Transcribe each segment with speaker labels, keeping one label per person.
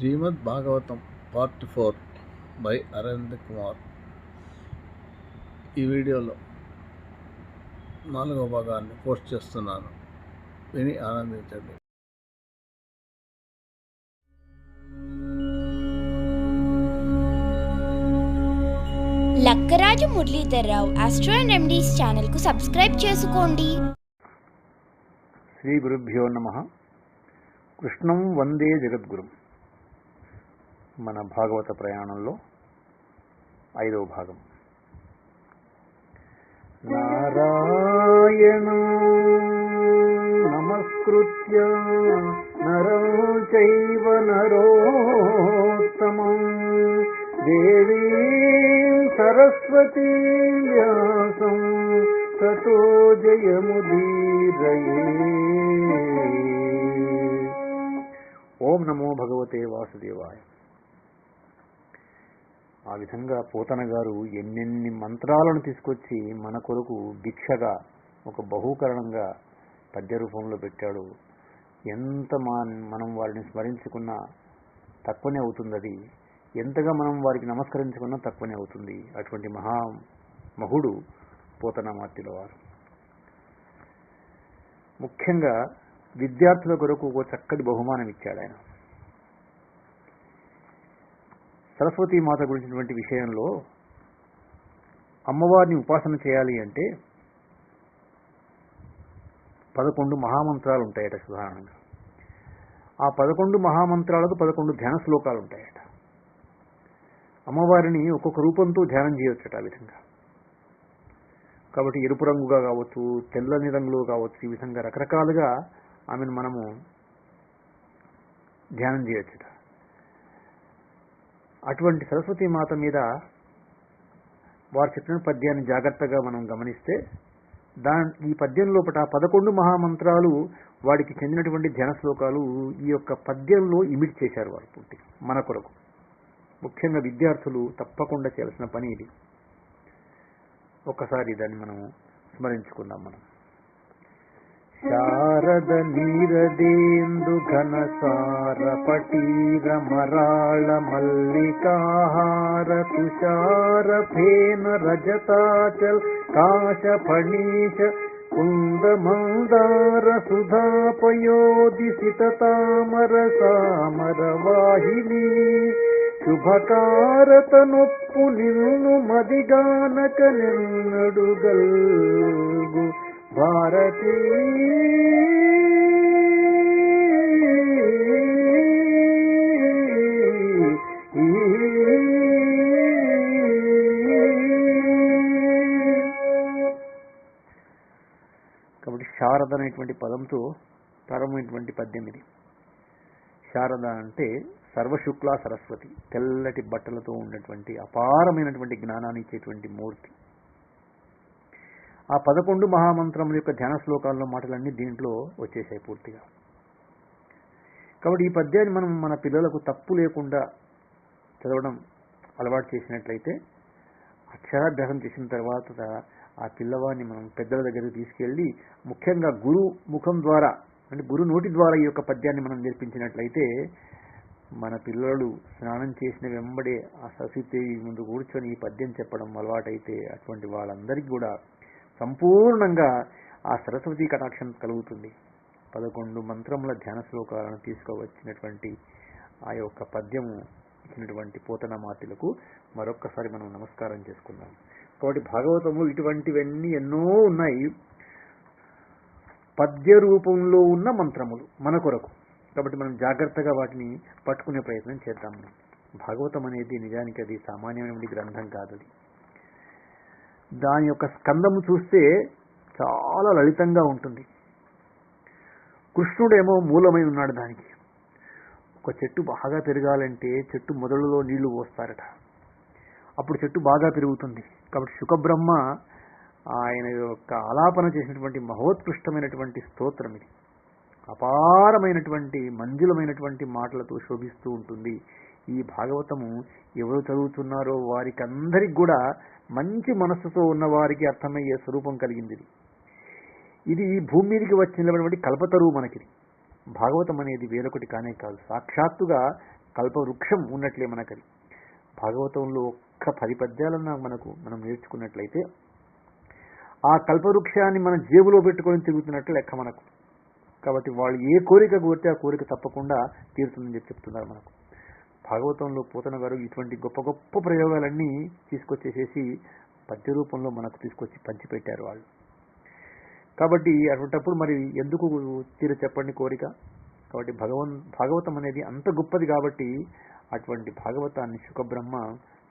Speaker 1: Srimad Bhagavatam part four by Arvind Kumar. ఈ వీడియోలో నాలుగవ భాగాన్ని పోస్ట్ చేస్తున్నాను. విని ఆనందించండి.
Speaker 2: Lakkaraju Muralidhar Rao astro and remedies ఛానల్కు సబ్స్క్రైబ్ చేసుకోండి.
Speaker 3: శ్రీ గురుభ్యో నమ. కృష్ణం వందే జగద్గురు. మన భాగవత ప్రయాణంలో ఐదవ భాగం. నారాయణ నమస్కృత్య నరం చైవ నరోత్తమం. దేవీ సరస్వతీ వ్యాసం తతో జయముదీరయే ఓం నమో భగవతే వాసుదేవాయ. ఆ విధంగా పోతన గారు ఎన్నెన్ని మంత్రాలను తీసుకొచ్చి మన కొరకు భిక్షగా ఒక బహూకరణంగా పద్య రూపంలో పెట్టాడు. ఎంత మా- మనం వారిని స్మరించుకున్నా తక్కువనే అవుతుంది అది. ఎంతగా మనం వారికి నమస్కరించుకున్నా తక్కువనే అవుతుంది. అటువంటి మహా మహుడు పోతనామార్తిల వారు. ముఖ్యంగా విద్యార్థుల కొరకు ఒక చక్కటి బహుమానం ఇచ్చాడు ఆయన సరస్వతీ మాత గురించినటువంటి విషయంలో అమ్మవారిని ఉపాసన చేయాలి అంటే పదకొండు మహామంత్రాలు ఉంటాయట సాధారణంగా. ఆ పదకొండు మహామంత్రాలకు పదకొండు ధ్యాన శ్లోకాలు ఉంటాయట అమ్మవారిని ఒక్కొక్క రూపంతో ధ్యానం చేయవచ్చట ఆ విధంగా. కాబట్టి ఎరుపు రంగుగా కావచ్చు తెల్లని రంగులో కావచ్చు ఈ విధంగా రకరకాలుగా ఆమెను మనము ధ్యానం చేయొచ్చట. అటువంటి సరస్వతి మాత మీద వారు చెప్పిన పద్యాన్ని జాగ్రత్తగా మనం గమనిస్తే దా ఈ పద్యం లోపల పదకొండు మహామంత్రాలు వాడికి చెందినటువంటి ధ్యాన శ్లోకాలు ఈ యొక్క పద్యంలో ఇమిట్ చేశారు వారు పూర్తి మన కొరకు. ముఖ్యంగా విద్యార్థులు తప్పకుండా చేయాల్సిన పని ఇది. ఒక్కసారి దాన్ని మనం స్మరించుకుందాం మనం. శారద నీరదేందు ఘనసార పటీర మరాళ మల్లికాహార తుషార ఫేన రజతాచల్ కాశ ఫణీశ కుంద మందార సుధాపయోధి సితతామర సామర వాహిని శుభకారత నొప్పు నిన్ను మదిగానక నిన్నడుగల్గు భారతీ కాబట్టి శారద అనేటువంటి పదంతో ప్రారంభమైనటువంటి పద్యం ఇది. శారద అంటే సర్వశుక్ల సరస్వతి తెల్లటి బట్టలతో ఉన్నటువంటి అపారమైనటువంటి జ్ఞానాన్ని ఇచ్చేటువంటి మూర్తి. ఆ పదకొండు మహామంత్రముల యొక్క ధ్యాన శ్లోకాల్లో మాటలన్నీ దీంట్లో వచ్చేసాయి పూర్తిగా. కాబట్టి ఈ పద్యాన్ని మనం మన పిల్లలకు తప్పు లేకుండా చదవడం అలవాటు చేసినట్లయితే అక్షరాభ్యాసం చేసిన తర్వాత ఆ పిల్లవాడిని మనం పెద్దల దగ్గరికి తీసుకెళ్ళి ముఖ్యంగా గురు ముఖం ద్వారా అంటే గురు నోటి ద్వారా ఈ యొక్క పద్యాన్ని మనం నేర్పించినట్లయితే మన పిల్లలు స్నానం చేసిన వెంబడే ఆ సరస్వతీదేవి ముందు కూర్చొని ఈ పద్యం చెప్పడం అలవాటైతే అటువంటి వాళ్ళందరికీ కూడా సంపూర్ణంగా ఆ సరస్వతీ కటాక్షం కలుగుతుంది. పదకొండు మంత్రముల ధ్యాన శ్లోకాలను తీసుకువచ్చినటువంటి ఆ యొక్క పద్యము ఇచ్చినటువంటి పోతన మాతులకు మరొక్కసారి మనం నమస్కారం చేసుకుందాం. కాబట్టి భాగవతము ఇటువంటివన్నీ ఎన్నో ఉన్నాయి. పద్య రూపంలో ఉన్న మంత్రములు మన కొరకు. కాబట్టి మనం జాగ్రత్తగా వాటిని పట్టుకునే ప్రయత్నం చేద్దాం. భాగవతం అనేది నిజానికి అది సామాన్యమైన గ్రంథం కాదు అది. దాని యొక్క స్కందము చూస్తే చాలా లలితంగా ఉంటుంది. కృష్ణుడేమో మూలమై ఉన్నాడు దానికి. ఒక చెట్టు బాగా పెరగాలంటే చెట్టు మొదలులో నీళ్ళు పోస్తారట. అప్పుడు చెట్టు బాగా పెరుగుతుంది. కాబట్టి శుకబ్రహ్మ ఆయన యొక్క ఆలాపన చేసినటువంటి మహోత్కృష్టమైనటువంటి స్తోత్రం ఇది. అపారమైనటువంటి మంజులమైనటువంటి మాటలతో శోభిస్తూ ఉంటుంది. ఈ భాగవతము ఎవరు చదువుతున్నారో వారికి అందరికి కూడా మంచి మనస్సుతో ఉన్నవారికి అర్థమయ్యే స్వరూపం కలిగింది ఇది. ఈ భూమి మీదకి వచ్చినటువంటి కల్పతరువు మనకి భాగవతం అనేది వేరొకటి కానే కాదు. సాక్షాత్తుగా కల్పవృక్షం ఉన్నట్లే మనకది. భాగవతంలో ఒక్క పది పద్యాలన్నా మనకు మనం నేర్చుకున్నట్లయితే ఆ కల్పవృక్షాన్ని మన జేబులో పెట్టుకొని తిరుగుతున్నట్లు లెక్క మనకు. కాబట్టి వాళ్ళు ఏ కోరిక కోరితే ఆ కోరిక తప్పకుండా తీరుతుందని చెప్పి చెప్తున్నారు మనకు. భాగవతంలో పూతన గారు ఇటువంటి గొప్ప గొప్ప ప్రయోగాలన్నీ తీసుకొచ్చేసేసి పద్య రూపంలో మనకు తీసుకొచ్చి పంచిపెట్టారు వాళ్ళు. కాబట్టి అటువంటప్పుడు మరి ఎందుకు తీర చెప్పండి కోరిక? కాబట్టి భగవన్ భాగవతం అనేది అంత గొప్పది కాబట్టి అటువంటి భాగవతాన్ని శుకబ్రహ్మ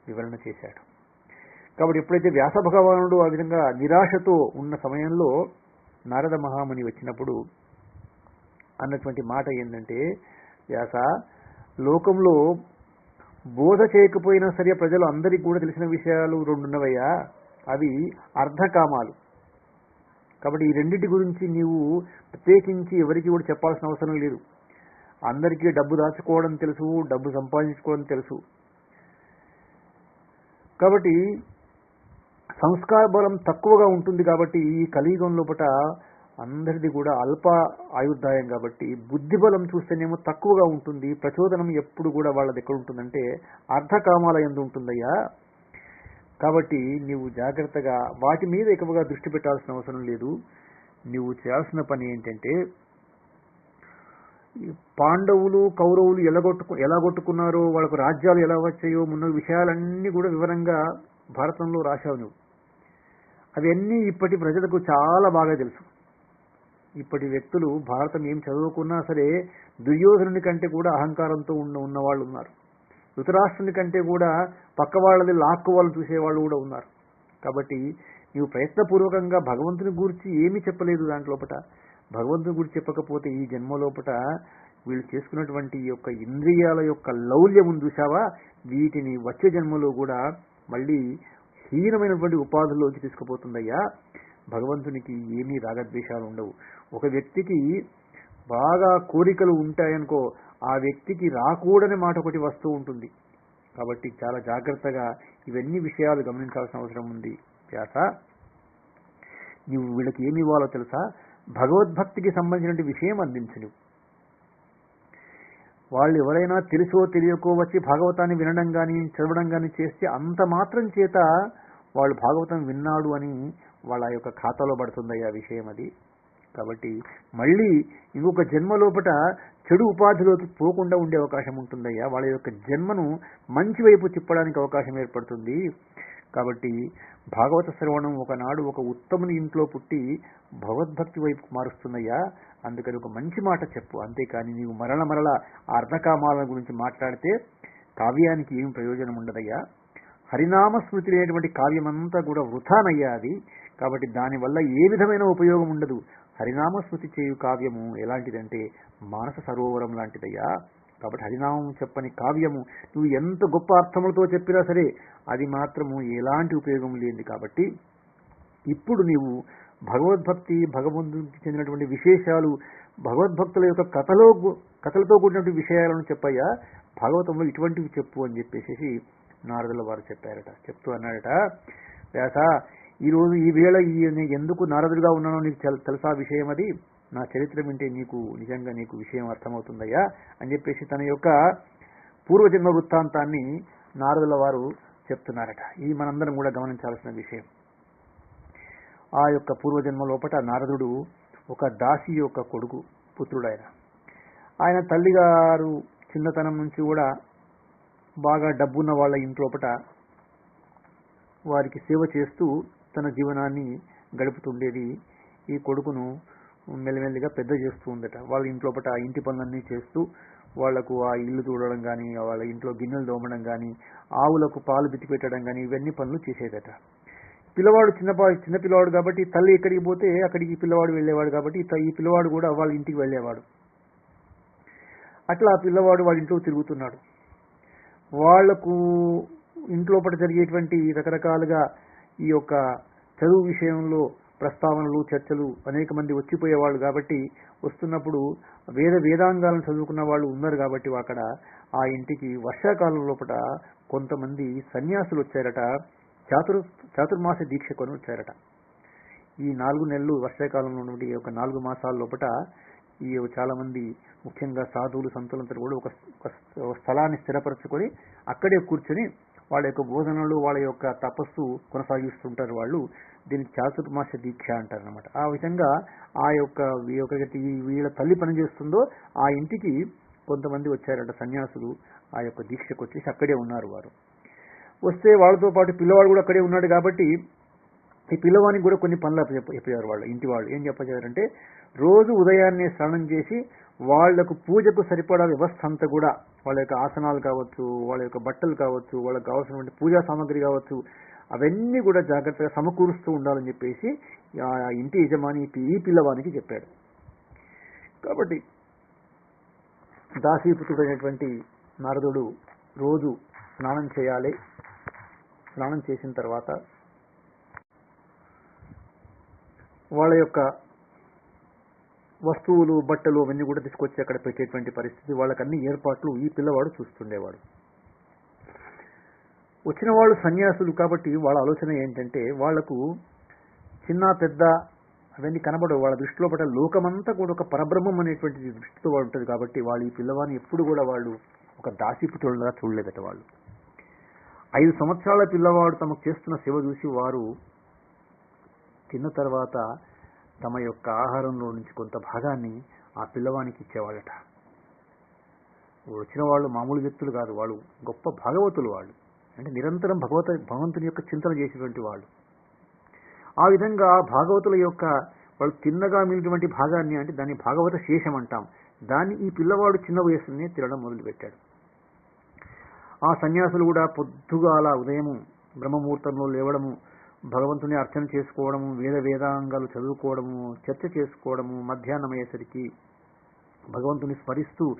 Speaker 3: వివరణ చేశాడు. కాబట్టి ఎప్పుడైతే వ్యాస భగవానుడు ఆ విధంగా నిరాశతో ఉన్న సమయంలో నారద మహాముని వచ్చినప్పుడు అన్నటువంటి మాట ఏంటంటే వ్యాస లోకంలో బోధ చేయకపోయినా సరే ప్రజలు అందరికీ కూడా తెలిసిన విషయాలు రెండున్నవయ్యా అవి అర్ధకామాలు. కాబట్టి ఈ రెండింటి గురించి నీవు ప్రత్యేకించి ఎవరికి కూడా చెప్పాల్సిన అవసరం లేదు. అందరికీ డబ్బు దాచుకోవడం తెలుసు డబ్బు సంపాదించుకోవడం తెలుసు. కాబట్టి సంస్కార బలం తక్కువగా ఉంటుంది కాబట్టి ఈ కలియుగం లోపల అందరిది కూడా అల్ప ఆయుర్దాయం కాబట్టి బుద్ధిబలం చూస్తేనేమో తక్కువగా ఉంటుంది ప్రచోదనం ఎప్పుడు కూడా వాళ్ళది ఎక్కడ ఉంటుందంటే అర్ధకామాల ఎందు ఉంటుందయ్యా. కాబట్టి నీవు జాగ్రత్తగా వాటి మీద ఎక్కువగా దృష్టి పెట్టాల్సిన అవసరం లేదు. నువ్వు చేయాల్సిన పని ఏంటంటే పాండవులు కౌరవులు ఎలాగొట్టుకు ఎలాగొట్టుకున్నారో వాళ్ళకు రాజ్యాలు ఎలా వచ్చాయో మున్న విషయాలన్నీ కూడా వివరంగా భారతంలో రాశావు నువ్వు. అవన్నీ ఇప్పటి ప్రజలకు చాలా బాగా తెలుసు. ఇప్పటి వ్యక్తులు భారతం ఏం చదువుకున్నా సరే దుర్యోధనుని కంటే కూడా అహంకారంతో ఉన్న ఉన్నవాళ్ళు ఉన్నారు. ధృతరాష్ట్రుని కంటే కూడా పక్క వాళ్ళది లాక్కు వాళ్ళు చూసేవాళ్ళు కూడా ఉన్నారు. కాబట్టి నీవు ప్రయత్నపూర్వకంగా భగవంతుని గురించి ఏమీ చెప్పలేదు దాంట్లోపట. భగవంతుని గురించి చెప్పకపోతే ఈ జన్మలోపట వీళ్ళు చేసుకున్నటువంటి ఈ యొక్క ఇంద్రియాల యొక్క లౌల్యం చూసావా వీటిని వచ్చే జన్మలో కూడా మళ్ళీ హీనమైనటువంటి ఉపాధుల్లోకి తీసుకుపోతుందయ్యా. భగవంతునికి ఏమీ రాగద్వేషాలు ఉండవు. ఒక వ్యక్తికి బాగా కోరికలు ఉంటాయనుకో ఆ వ్యక్తికి రాకూడని మాట ఒకటి వస్తూ ఉంటుంది. కాబట్టి చాలా జాగ్రత్తగా ఇవన్నీ విషయాలు గమనించాల్సిన అవసరం ఉంది. వ్యాస నువ్వు వీళ్ళకి ఏమి ఇవ్వాలో తెలుసా? భగవద్భక్తికి సంబంధించిన విషయం అందించు నువ్వు వాళ్ళు ఎవరైనా తెలుసో తెలియకో వచ్చి భాగవతాన్ని వినడం కానీ చదవడం కానీ చేస్తే అంత మాత్రం చేత వాళ్ళు భాగవతం విన్నాడు అని వాళ్ళ యొక్క ఖాతాలో పడుతుందయ్యా విషయం అది. కాబట్టి మళ్ళీ ఇంకొక జన్మ లోపట చెడు ఉపాధిలోకి పోకుండా ఉండే అవకాశం ఉంటుందయ్యా. వాళ్ళ యొక్క జన్మను మంచి వైపు తిప్పడానికి అవకాశం ఏర్పడుతుంది. కాబట్టి భాగవత శ్రవణం ఒకనాడు ఒక ఉత్తముని ఇంట్లో పుట్టి భగవద్భక్తి వైపు మారుస్తుందయ్యా. అందుకని ఒక మంచి మాట చెప్పు. అంతేకాని నీవు మరల మరల ఆ అర్ధకామాల గురించి మాట్లాడితే కావ్యానికి ఏం ప్రయోజనం ఉండదయ్యా. హరినామ స్మృతి లేనటువంటి కావ్యమంతా కూడా వృథానయ్యా అది. కాబట్టి దానివల్ల ఏ విధమైన ఉపయోగం ఉండదు. హరినామ స్మృతి చేయు కావ్యము ఎలాంటిదంటే మానస సరోవరం లాంటిదయ్యా. కాబట్టి హరినామం చెప్పని కావ్యము నువ్వు ఎంత గొప్ప అర్థములతో చెప్పినా సరే అది మాత్రము ఎలాంటి ఉపయోగం లేనిది కాబట్టి ఇప్పుడు నీవు భగవద్భక్తి భగవంతునికి చెందినటువంటి విశేషాలు భగవద్భక్తుల యొక్క కథలో కథలతో కూడినటువంటి విషయాలను చెప్పయ్యా. భాగవతంలో ఇటువంటివి చెప్పు అని చెప్పేసి నారదుల వారు చెప్పారట చెప్తూ అన్నాడట వ్యాస ఈరోజు ఈ వేళ ఈ నేను ఎందుకు నారదుడిగా ఉన్నానో నీకు తెల్- తెలుసా విషయం అది? నా చరిత్ర వింటే నీకు నిజంగా నీకు విషయం అర్థమవుతుందయ్యా అని చెప్పేసి తన యొక్క పూర్వజన్మ వృత్తాంతాన్ని నారదుల వారు చెప్తున్నారట. ఇది మనందరం కూడా గమనించాల్సిన విషయం. ఆ యొక్క పూర్వజన్మ లోపట నారదుడు ఒక దాసి యొక్క కొడుకు పుత్రుడు ఆయన ఆయన తల్లిగారు చిన్నతనం నుంచి కూడా బాగా డబ్బున్న వాళ్ళ ఇంట్లోపట వారికి సేవ చేస్తూ తన జీవనాన్ని గడుపుతుండేది. ఈ కొడుకును మెల్లమెల్లిగా పెద్ద చేస్తూ ఉందట. వాళ్ళ ఇంట్లోపట ఆ ఇంటి పనులన్నీ చేస్తూ వాళ్ళకు ఆ ఇల్లు చూడడం కానీ వాళ్ళ ఇంట్లో గిన్నెలు దోమడం కానీ ఆవులకు పాలు బిత్తి పెట్టడం కానీ ఇవన్నీ పనులు చేసేదట. పిల్లవాడు చిన్న చిన్న పిల్లవాడు కాబట్టి తల్లి ఎక్కడికి పోతే అక్కడికి పిల్లవాడు వెళ్ళేవాడు కాబట్టి ఈ పిల్లవాడు కూడా వాళ్ళ ఇంటికి వెళ్ళేవాడు. అట్లా ఆ పిల్లవాడు వాళ్ళ ఇంట్లో తిరుగుతున్నాడు. వాళ్ళకు ఇంట్లోపట జరిగేటువంటి రకరకాలుగా ఈ యొక్క చదువు విషయంలో ప్రస్తావనలు చర్చలు అనేక మంది వచ్చిపోయేవాళ్ళు కాబట్టి వస్తున్నప్పుడు వేద వేదాంగాలను చదువుకున్న వాళ్ళు ఉన్నారు కాబట్టి అక్కడ ఆ ఇంటికి వర్షాకాలం లోపల కొంతమంది సన్యాసులు వచ్చారట చాతుర్ చాతుర్మాస దీక్ష కొని వచ్చారట. ఈ నాలుగు నెలలు వర్షాకాలంలో ఉన్నటువంటి ఈ యొక్క నాలుగు మాసాల లోపల ఈ చాలా మంది ముఖ్యంగా సాధువులు సంతులంతా కూడా ఒక ఒక స్థలాన్ని స్థిరపరచుకొని అక్కడే కూర్చొని వాళ్ళ యొక్క బోధనలు వాళ్ళ యొక్క తపస్సు కొనసాగిస్తుంటారు వాళ్ళు. దీన్ని చాతుర్మాస దీక్ష అంటారు అనమాట ఆ విధంగా ఆ యొక్క ఒకరికి వీళ్ళ తల్లి పని చేస్తుందో ఆ ఇంటికి కొంతమంది వచ్చారట సన్యాసులు. ఆ యొక్క దీక్షకు వచ్చేసి అక్కడే ఉన్నారు వారు. వస్తే వాళ్ళతో పాటు పిల్లవాడు కూడా అక్కడే ఉన్నాడు కాబట్టి ఈ పిల్లవానికి కూడా కొన్ని పనులు చెప్పారు వాళ్ళు ఇంటి వాళ్ళు. ఏం చెప్పారంటే రోజు ఉదయాన్నే స్నానం చేసి వాళ్ళకు పూజకు సరిపడా వ్యవస్థ అంతా కూడా వాళ్ళ యొక్క ఆసనాలు కావచ్చు వాళ్ళ యొక్క బట్టలు కావచ్చు వాళ్ళకు కావాల్సినటువంటి పూజా సామాగ్రి కావచ్చు అవన్నీ కూడా జాగ్రత్తగా సమకూరుస్తూ ఉండాలని చెప్పేసి ఆ ఇంటి యజమాని ఈ పి- ఈ పిల్లవానికి చెప్పాడు. కాబట్టి దాసీపుత్రుడైనటువంటి నారదుడు రోజు స్నానం చేయాలి. స్నానం చేసిన తర్వాత వాళ్ళ యొక్క వస్తువులు బట్టలు అవన్నీ కూడా తీసుకొచ్చి అక్కడ పెట్టేటువంటి పరిస్థితి. వాళ్ళకి అన్ని ఏర్పాట్లు ఈ పిల్లవాడు చూస్తుండేవాడు. వచ్చిన వాళ్ళు సన్యాసులు కాబట్టి వాళ్ళ ఆలోచన ఏంటంటే వాళ్ళకు చిన్న పెద్ద అవన్నీ కనబడవు. వాళ్ళ దృష్టిలో పట్ల లోకమంతా కూడా ఒక పరబ్రహ్మం అనేటువంటి దృష్టితో వాళ్ళు ఉంటుంది కాబట్టి వాళ్ళు ఈ పిల్లవాడిని ఎప్పుడు కూడా వాళ్ళు ఒక దాసిపుత్రులుగా చూడలేదట వాళ్ళు. ఐదు సంవత్సరాల పిల్లవాడు తమకు చేస్తున్న సేవ చూసి వారు తిన్న తర్వాత తమ యొక్క ఆహారంలో నుంచి కొంత భాగాన్ని ఆ పిల్లవానికి ఇచ్చేవాళ్ళట వచ్చిన వాళ్ళు మామూలు వ్యక్తులు కాదు వాళ్ళు గొప్ప భాగవతులు వాళ్ళు. అంటే నిరంతరం భగవత భగవంతుని యొక్క చింతన చేసేటువంటి వాళ్ళు. ఆ విధంగా భాగవతుల యొక్క వాళ్ళు తిన్నగా మిగిలినటువంటి భాగాన్ని అంటే దాన్ని భాగవత శేషం అంటాం. దాన్ని ఈ పిల్లవాడు చిన్న వయసునే తినడం మొదలుపెట్టాడు. ఆ సన్యాసులు కూడా పొద్దుగాల ఉదయము బ్రహ్మముహూర్తంలో లేవడము భగవంతుని అర్చన చేసుకోవడము వేద వేదాంగాలు చదువుకోవడము చర్చ చేసుకోవడము మధ్యాహ్నం అయ్యేసరికి భగవంతుని స్మరిస్తూ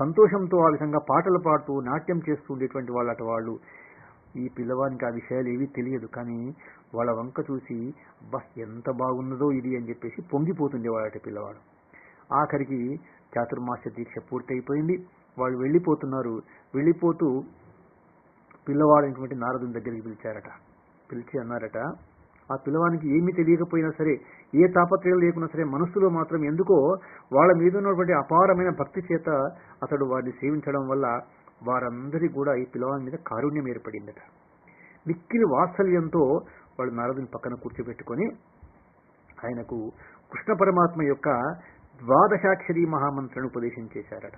Speaker 3: సంతోషంతో ఆ విధంగా పాటలు పాడుతూ నాట్యం చేస్తూ ఉండేటువంటి వాళ్ళట వాళ్ళు. ఈ పిల్లవానికి ఆ విషయాలు ఏవీ తెలియదు కానీ వాళ్ళ వంక చూసి బస్ ఎంత బాగున్నదో ఇది అని చెప్పేసి పొంగిపోతుండేవాడట పిల్లవాడు. ఆఖరికి చాతుర్మాస దీక్ష పూర్తయిపోయింది. వాళ్ళు వెళ్ళిపోతున్నారు. వెళ్ళిపోతూ పిల్లవాడైనటువంటి నారదుని దగ్గరికి పిలిచారట. పిలిచి అన్నారట. ఆ పిల్లవానికి ఏమీ తెలియకపోయినా సరే ఏ తాపత్రయం లేకున్నా సరే మనస్సులో మాత్రం ఎందుకో వాళ్ళ మీద ఉన్నటువంటి అపారమైన భక్తి చేత అతడు వారిని సేవించడం వల్ల వారందరి కూడా ఈ పిల్లవాని మీద కారుణ్యం ఏర్పడిందట. మిక్కిలి వాత్సల్యంతో వాళ్ళు నారదుని పక్కన కూర్చోబెట్టుకొని ఆయనకు కృష్ణ పరమాత్మ యొక్క ద్వాదశాక్షరి మహామంత్రను ఉపదేశం చేశారట.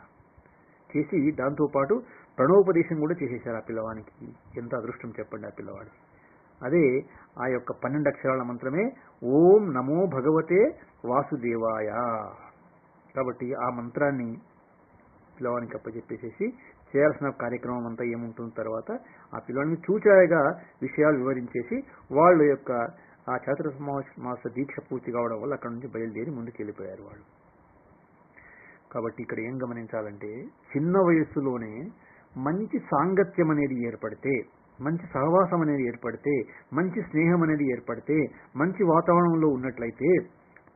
Speaker 3: చేసి దాంతోపాటు ప్రణోపదేశం కూడా చేసేశారు ఆ పిల్లవానికి ఎంత అదృష్టం చెప్పండి ఆ పిల్లవాడు. అదే ఆ యొక్క పన్నెండు అక్షరాల మంత్రమే ఓం నమో భగవతే వాసుదేవాయ. కాబట్టి ఆ మంత్రాన్ని పిల్లవానికి అప్పచెప్పేసేసి చేయాల్సిన కార్యక్రమం అంతా ఏముంటుంది తర్వాత ఆ పిల్లవాడిని చూచాయగా విషయాలు వివరించేసి వాళ్ళ యొక్క ఆ మాస దీక్ష పూర్తి కావడం వల్ల అక్కడ నుంచి బయలుదేరి ముందుకు వెళ్ళిపోయారు వాళ్ళు. కాబట్టి ఇక్కడ ఏం గమనించాలంటే చిన్న వయస్సులోనే మంచి సాంగత్యం అనేది ఏర్పడితే మంచి సహవాసం అనేది ఏర్పడితే మంచి స్నేహం అనేది ఏర్పడితే మంచి వాతావరణంలో ఉన్నట్లయితే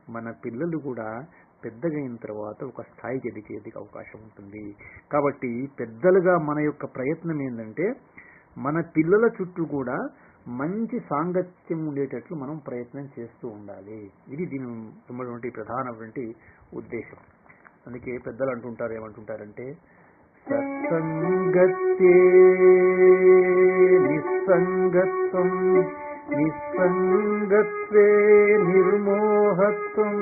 Speaker 3: మన పిల్లలు కూడా పెద్దగైన తర్వాత ఒక స్థాయికి ఎదిగేదికి అవకాశం ఉంటుంది. కాబట్టి పెద్దలుగా మన యొక్క ప్రయత్నం ఏంటంటే మన పిల్లల చుట్టూ కూడా మంచి సాంగత్యం ఉండేటట్లు మనం ప్రయత్నం చేస్తూ ఉండాలి. ఇది దీని ఉన్నటువంటి ప్రధానటువంటి ఉద్దేశం. అందుకే పెద్దలు అంటుంటారు ఏమంటుంటారంటే സത്സംഗത്തേ നിസ്സംഗത്വം നിസ്സംഗത്വേ നിർമോഹത്വം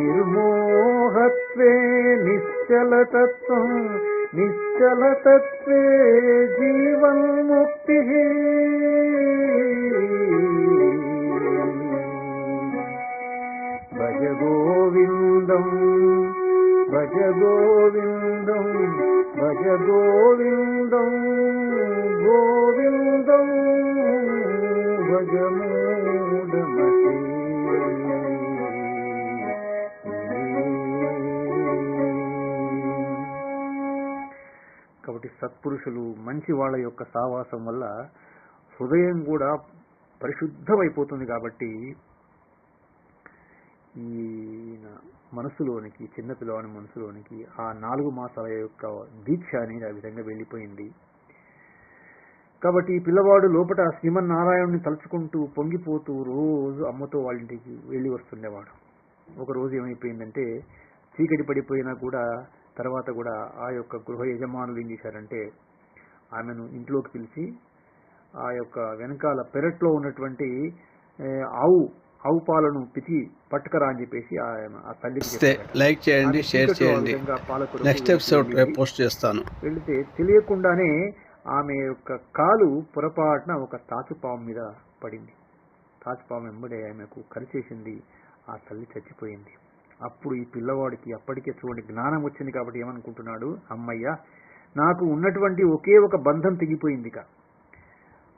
Speaker 3: നിർമോഹത്വേ നിശ്ചലതത്വം നിശ്ചലതത്വേ ജീവൻ മുക്തി ഭജ ഗോവിന്ദം భజ గోవిందం భజ గోవిందం గోవిందం భజ కాబట్టి సత్పురుషులు మంచి వాళ్ళ యొక్క సావాసం వల్ల హృదయం కూడా పరిశుద్ధమైపోతుంది కాబట్టి ఈ మనసులోనికి చిన్న పిల్లవాని మనసులోనికి ఆ నాలుగు మాసాల యొక్క దీక్ష అనేది ఆ విధంగా వెళ్ళిపోయింది. కాబట్టి ఈ పిల్లవాడు లోపల శ్రీమన్నారాయణుని తలుచుకుంటూ పొంగిపోతూ రోజు అమ్మతో వాళ్ళ ఇంటికి వెళ్ళి వస్తుండేవాడు. ఒక రోజు ఏమైపోయిందంటే చీకటి పడిపోయినా కూడా తర్వాత కూడా ఆ యొక్క గృహ యజమానులు ఏం చేశారంటే ఆమెను ఇంట్లోకి పిలిచి ఆ యొక్క వెనకాల పెరట్లో ఉన్నటువంటి ఆవు ఆవు పాలను పితి పట్టుకరా అని చెప్పేసి ఆ చెప్పారట.
Speaker 1: లైక్ చేయండి షేర్ చేయండి. నెక్స్ట్ ఎపిసోడ్ పోస్ట్ చేస్తాను.
Speaker 3: వెళితే తెలియకుండానే ఆమె యొక్క కాలు పొరపాటున ఒక తాచుపాము మీద పడింది. తాచుపాము వెంబడే ఆమెకు కరిచేసింది. ఆ తల్లి చచ్చిపోయింది. అప్పుడు ఈ పిల్లవాడికి అప్పటికే చూడండి జ్ఞానం వచ్చింది కాబట్టి ఏమనుకుంటున్నాడు? అమ్మయ్య నాకు ఉన్నటువంటి ఒకే ఒక బంధం తెగిపోయింది ఇక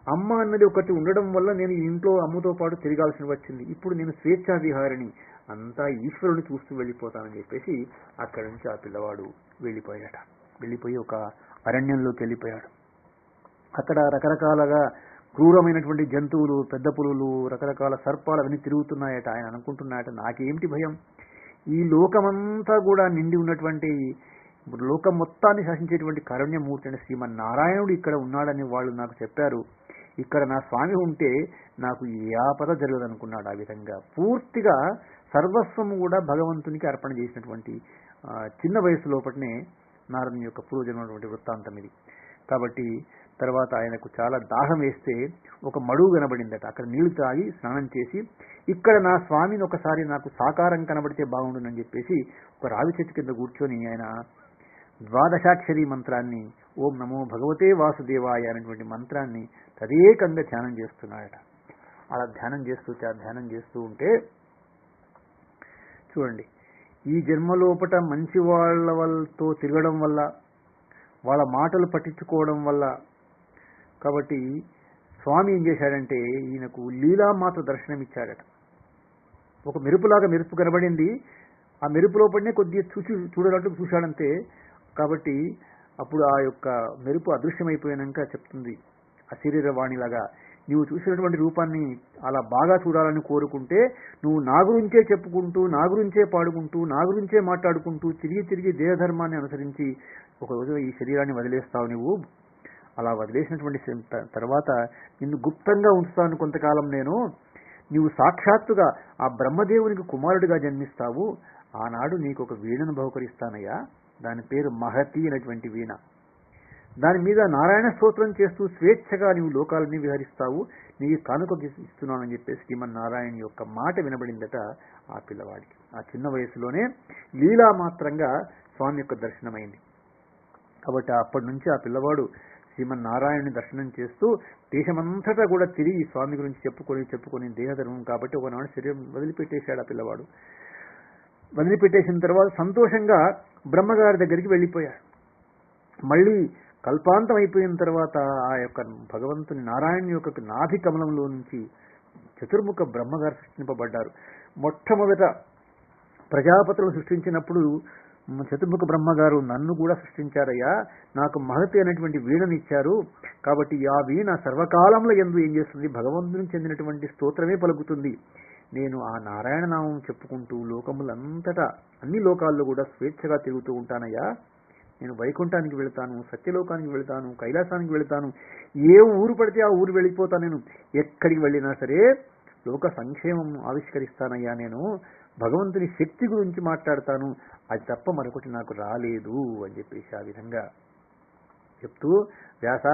Speaker 3: అమ్మ అన్నది ఒకటి ఉండడం వల్ల నేను ఇంట్లో అమ్మతో పాటు తిరగాల్సి వచ్చింది. ఇప్పుడు నేను స్వేచ్ఛా విహారిని అంతా ఈశ్వరుని చూస్తూ వెళ్ళిపోతానని చెప్పేసి అక్కడి నుంచి ఆ పిల్లవాడు వెళ్ళిపోయాట వెళ్ళిపోయి ఒక అరణ్యంలోకి వెళ్ళిపోయాడు అక్కడ రకరకాలుగా క్రూరమైనటువంటి జంతువులు పెద్ద పులులు రకరకాల సర్పాలు అవన్నీ తిరుగుతున్నాయట. ఆయన అనుకుంటున్నాయట నాకేమిటి భయం? ఈ లోకమంతా కూడా నిండి ఉన్నటువంటి లోకం మొత్తాన్ని శాసించేటువంటి కారుణ్యమూర్తి అంటే శ్రీమన్నారాయణుడు ఇక్కడ ఉన్నాడని వాళ్ళు నాకు చెప్పారు. ఇక్కడ నా స్వామి ఉంటే నాకు ఏ ఆపద జరగదనుకున్నాడు ఆ విధంగా. పూర్తిగా సర్వస్వము కూడా భగవంతునికి అర్పణ చేసినటువంటి చిన్న వయసు లోపటనే నారదుని యొక్క పూర్వజన్మటువంటి వృత్తాంతం ఇది. కాబట్టి తర్వాత ఆయనకు చాలా దాహం వేస్తే ఒక మడుగు కనబడిందట. అక్కడ నీళ్ళు తాగి స్నానం చేసి ఇక్కడ నా స్వామిని ఒకసారి నాకు సాకారం కనబడితే బాగుండునని చెప్పేసి ఒక రావి చెట్టు కింద కూర్చొని ఆయన ద్వాదశాక్షరి మంత్రాన్ని ఓం నమో భగవతే వాసుదేవాయ అనేటువంటి మంత్రాన్ని తదేకంగా ధ్యానం చేస్తున్నాడట అలా ధ్యానం చేస్తూ ధ్యానం చేస్తూ ఉంటే చూడండి ఈ జన్మలోపట మంచి వాళ్ళ వాళ్ళతో తిరగడం వల్ల వాళ్ళ మాటలు పట్టించుకోవడం వల్ల కాబట్టి స్వామి ఏం చేశాడంటే ఈయనకు లీలామాత దర్శనం ఇచ్చాడట ఒక మెరుపులాగా మెరుపు కనబడింది. ఆ మెరుపు లోపలనే కొద్దిగా చూసి చూడనట్టు చూశాడంతే. కాబట్టి అప్పుడు ఆ యొక్క మెరుపు అదృశ్యమైపోయాక చెప్తుంది. ఆ శరీరవాణిలాగా నీవు చూసినటువంటి రూపాన్ని అలా బాగా చూడాలని కోరుకుంటే నువ్వు నా గురించే చెప్పుకుంటూ నా గురించే పాడుకుంటూ నా గురించే మాట్లాడుకుంటూ తిరిగి తిరిగి దేహధర్మాన్ని అనుసరించి ఒక రోజు ఈ శరీరాన్ని వదిలేస్తావు నువ్వు అలా వదిలేసినటువంటి తర్వాత నిన్ను గుప్తంగా ఉంచుతాను కొంతకాలం నేను. నీవు సాక్షాత్తుగా ఆ బ్రహ్మదేవునికి కుమారుడిగా జన్మిస్తావు. ఆనాడు నీకు ఒక వీణను బహుకరిస్తానయ్యా. దాని పేరు మహతి అనేటువంటి వీణ. దాని మీద నారాయణ స్తోత్రం చేస్తూ స్వేచ్ఛగా నీవు లోకాలని విహరిస్తావు నీకు కానుక ఇస్తున్నానని చెప్పి శ్రీమన్నారాయణ యొక్క మాట వినబడిందట ఆ పిల్లవాడికి. ఆ చిన్న వయసులోనే లీలా మాత్రంగా స్వామి యొక్క దర్శనమైంది. కాబట్టి అప్పటి నుంచి ఆ పిల్లవాడు శ్రీమన్నారాయణని దర్శనం చేస్తూ దేశమంతటా కూడా తిరిగి స్వామి గురించి చెప్పుకొని చెప్పుకొని దేహధర్మం కాబట్టి ఒకనాడు శరీరం వదిలిపెట్టేశాడు ఆ పిల్లవాడు. వదిలిపెట్టేసిన తర్వాత సంతోషంగా బ్రహ్మగారి దగ్గరికి వెళ్ళిపోయాడు. మళ్ళీ కల్పాంతం అయిపోయిన తర్వాత ఆ యొక్క భగవంతుని నారాయణ యొక్క నాభి కమలంలో నుంచి చతుర్ముఖ బ్రహ్మగారు సృష్టింపబడ్డారు. మొట్టమొదట ప్రజాపతులను సృష్టించినప్పుడు చతుర్ముఖ బ్రహ్మగారు నన్ను కూడా సృష్టించారయ్యా నాకు మహతి అనేటువంటి వీణనిచ్చారు కాబట్టి ఆ వీణ సర్వకాలంలో ఎందు ఏం చేస్తుంది? భగవంతునికి చెందినటువంటి స్తోత్రమే పలుకుతుంది. నేను ఆ నారాయణ నామం చెప్పుకుంటూ లోకములంతటా అన్ని లోకాల్లో కూడా స్వేచ్ఛగా తిరుగుతూ ఉంటానయ్యా. నేను వైకుంఠానికి వెళ్తాను సత్యలోకానికి వెళ్తాను కైలాసానికి వెళ్తాను. ఏ ఊరు పడితే ఆ ఊరు వెళ్ళిపోతాను నేను. ఎక్కడికి వెళ్ళినా సరే లోక సంక్షేమం ఆవిష్కరిస్తానయ్యా నేను. భగవంతుని శక్తి గురించి మాట్లాడతాను. అది తప్ప మరొకటి నాకు రాలేదు అని చెప్పేసి ఆ విధంగా చెప్తూ వ్యాస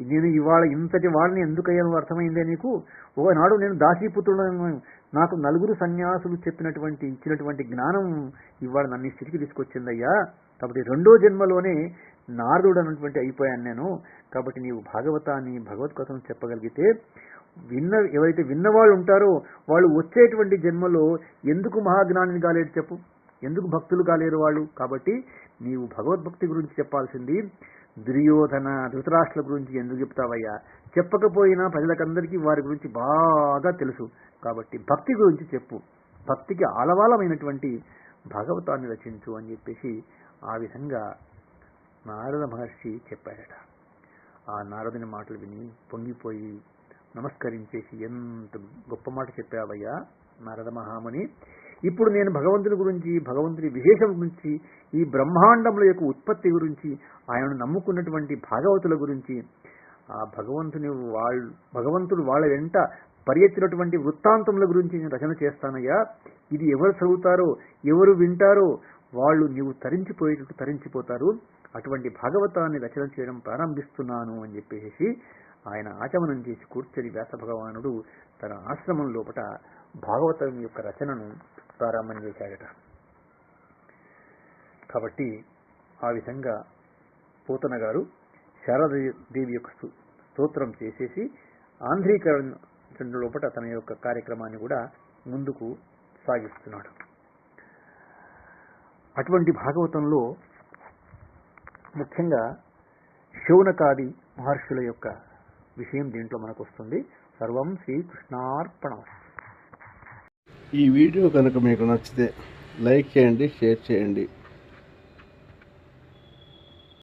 Speaker 3: నేను ఇవాళ ఇంతటి వాడిని ఎందుకయ్యాను అర్థమైందే నీకు? ఒకనాడు నేను దాసీపుత్రులను నాకు నలుగురు సన్యాసులు చెప్పినటువంటి ఇచ్చినటువంటి జ్ఞానం ఇవాళ నన్ను స్థితికి తీసుకొచ్చిందయ్యా. కాబట్టి రెండో జన్మలోనే నారదుడు అన్నటువంటి అయిపోయాను నేను. కాబట్టి నీవు భాగవతాన్ని భగవద్గీతను చెప్పగలిగితే విన్న ఎవరైతే విన్నవాళ్ళు ఉంటారో వాళ్ళు వచ్చేటువంటి జన్మలో ఎందుకు మహాజ్ఞానిని కాలేడు చెప్పు? ఎందుకు భక్తులు కాలేరు వాళ్ళు? కాబట్టి నీవు భగవద్భక్తి గురించి చెప్పాల్సింది దుర్యోధన ధృతరాష్ట్రుల గురించి ఎందుకు చెప్తావయ్యా? చెప్పకపోయినా ప్రజలకందరికీ వారి గురించి బాగా తెలుసు. కాబట్టి భక్తి గురించి చెప్పు. భక్తికి ఆలవాలమైనటువంటి భాగవతాన్ని రచించు అని చెప్పేసి ఆ విధంగా నారద మహర్షి చెప్పాడట. ఆ నారదుని మాటలు విని పొంగిపోయి నమస్కరించేసి ఎంత గొప్ప మాట చెప్పావయ్యా నారద మహాముని! ఇప్పుడు నేను భగవంతుని గురించి భగవంతుని విశేషం గురించి ఈ బ్రహ్మాండముల యొక్క ఉత్పత్తి గురించి ఆయనను నమ్ముకున్నటువంటి భాగవతుల గురించి ఆ భగవంతుని వాళ్ళు భగవంతుడు వాళ్ళ వెంట పరిగెత్తినటువంటి వృత్తాంతముల గురించి నేను రచన చేస్తానయ్యా. ఇది ఎవరు చదువుతారో ఎవరు వింటారో వాళ్ళు నీవు తరించిపోయేటట్టు తరించిపోతారు. అటువంటి భాగవతాన్ని రచన చేయడం ప్రారంభిస్తున్నాను అని చెప్పేసి ఆయన ఆచమనం చేసి కూర్చొని వ్యాస భగవానుడు తన ఆశ్రమం లోపట భాగవతం యొక్క రచనను ప్రారంభం చేశాడట. కాబట్టి ఆ విధంగా పోతన గారు శారదాదేవి యొక్క స్తోత్రం చేసేసి ఆంధ్రీకరణ లోపల తన యొక్క కార్యక్రమాన్ని కూడా ముందుకు సాగిస్తున్నాడు. అటువంటి భాగవతంలో ముఖ్యంగా శౌనకాది మహర్షుల యొక్క విషయం దీంట్లో మనకు వస్తుంది సర్వం శ్రీకృష్ణార్పణ.
Speaker 1: ఈ వీడియో కనుక మీకు నచ్చితే లైక్ చేయండి షేర్ చేయండి.